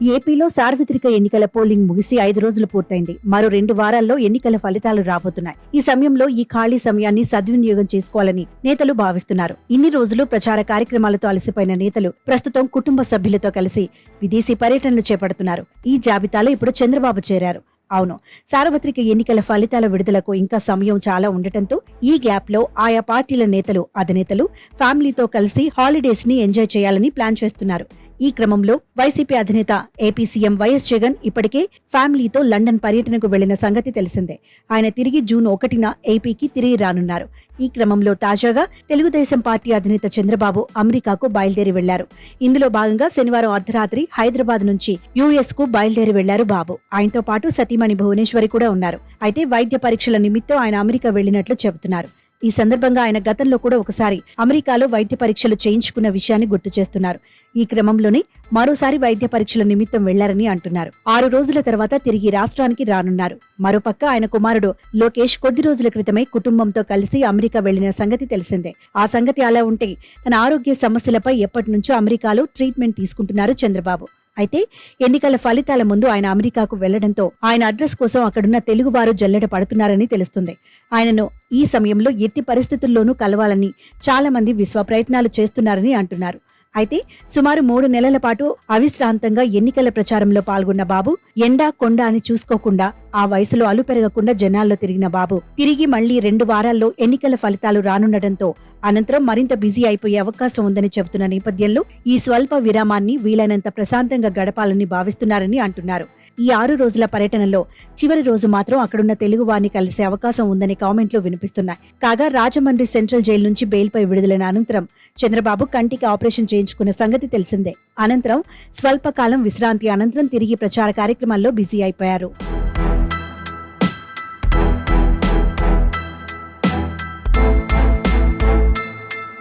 ఏపీలో సార్వత్రిక ఎన్నికల పోలింగ్ ముగిసి ఐదు రోజులు పూర్తయింది. మరో రెండు వారాల్లో ఎన్నికల ఫలితాలు రాబోతున్నాయి. ఈ సమయంలో ఈ ఖాళీ సమయాన్ని సద్వినియోగం చేసుకోవాలని నేతలు భావిస్తున్నారు. ఇన్ని రోజులు ప్రచార కార్యక్రమాలతో అలసిపోయిన నేతలు ప్రస్తుతం కుటుంబ సభ్యులతో కలిసి విదేశీ పర్యటనలు చేపడుతున్నారు. ఈ జాబితాలో ఇప్పుడు చంద్రబాబు చేరారు. అవును సార్వత్రిక ఎన్నికల ఫలితాల విడుదలకు ఇంకా సమయం చాలా ఉండటంతో ఈ గ్యాప్లో ఆయా పార్టీల నేతలు అధినేతలు ఫ్యామిలీతో కలిసి హాలిడేస్ని ఎంజాయ్ చేయాలని ప్లాన్ చేస్తున్నారు. ఈ క్రమంలో వైసీపీ అధినేత ఏపీ సీఎం వైఎస్ జగన్ ఇప్పటికే ఫ్యామిలీతో లండన్ పర్యటనకు వెళ్ళిన సంగతి తెలిసిందే. ఆయన తిరిగి జూన్ ఒకటిన ఏపీకి తిరిగి రానున్నారు. ఈ క్రమంలో తాజాగా తెలుగుదేశం పార్టీ అధినేత చంద్రబాబు అమెరికాకు బయలుదేరి వెళ్ళారు. ఇందులో భాగంగా శనివారం అర్ధరాత్రి హైదరాబాద్ నుంచి యుఎస్కు బయలుదేరి వెళ్ళారు బాబు. ఆయనతో పాటు సతీమణి భువనేశ్వరి కూడా ఉన్నారు. అయితే వైద్య పరీక్షల నిమిత్తం ఆయన అమెరికా వెళ్ళినట్లు చెబుతున్నారు. ఈ సందర్భంగా ఆయన గతంలో కూడా ఒకసారి అమెరికాలో వైద్య పరీక్షలు చేయించుకున్న విషయాన్ని గుర్తు చేస్తున్నారు. ఈ క్రమంలోనే మరోసారి వైద్య పరీక్షల నిమిత్తం వెళ్ళారని అంటున్నారు. ఆరు రోజుల తర్వాత తిరిగి రాష్ట్రానికి రానున్నారు. మరోపక్క ఆయన కుమారుడు లోకేష్ కొద్ది రోజుల క్రితమే కుటుంబంతో కలిసి అమెరికా వెళ్ళిన సంగతి తెలిసిందే. ఆ సంగతి అలా ఉంటే తన ఆరోగ్య సమస్యలపై ఎప్పటి నుంచో అమెరికాలో ట్రీట్మెంట్ తీసుకుంటున్నారు చంద్రబాబు. అయితే ఎన్నికల ఫలితాల ముందు ఆయన అమెరికాకు వెళ్ళడంతో ఆయన అడ్రస్ కోసం అక్కడున్న తెలుగువారు జల్లెడ పడుతున్నారని తెలుస్తుంది. ఆయనను ఈ సమయంలో ఎట్టి పరిస్థితుల్లోనూ కలవాలని చాలా మంది విశ్వ ప్రయత్నాలు చేస్తున్నారని అంటున్నారు. అయితే సుమారు మూడు నెలల పాటు అవిశ్రాంతంగా ఎన్నికల ప్రచారంలో పాల్గొన్న బాబు ఎండా కొండ అని చూసుకోకుండా ఆ వయసులో అలు పెరగకుండా జనాల్లో తిరిగిన బాబు. తిరిగి మళ్ళీ రెండు వారాల్లో ఎన్నికల ఫలితాలు రానుండటంతో అనంతరం మరింత బిజీ అయిపోయే అవకాశం ఉందని చెబుతున్న నేపథ్యంలో ఈ స్వల్ప విరామాన్ని వీలైనంత ప్రశాంతంగా గడపాలని భావిస్తున్నారని అంటున్నారు. ఈ ఆరు రోజుల పర్యటనలో చివరి రోజు మాత్రం అక్కడున్న తెలుగు వారిని కలిసే అవకాశం ఉందని కామెంట్లు వినిపిస్తున్నాయి. కాగా రాజమండ్రి సెంట్రల్ జైలు నుంచి బెయిల్పై విడుదలైన అనంతరం చంద్రబాబు కంటికి ఆపరేషన్ చేయించుకున్న సంగతి తెలిసిందే. అనంతరం స్వల్పకాలం విశ్రాంతి అనంతరం తిరిగి ప్రచార కార్యక్రమాల్లో బిజీ అయిపోయారు.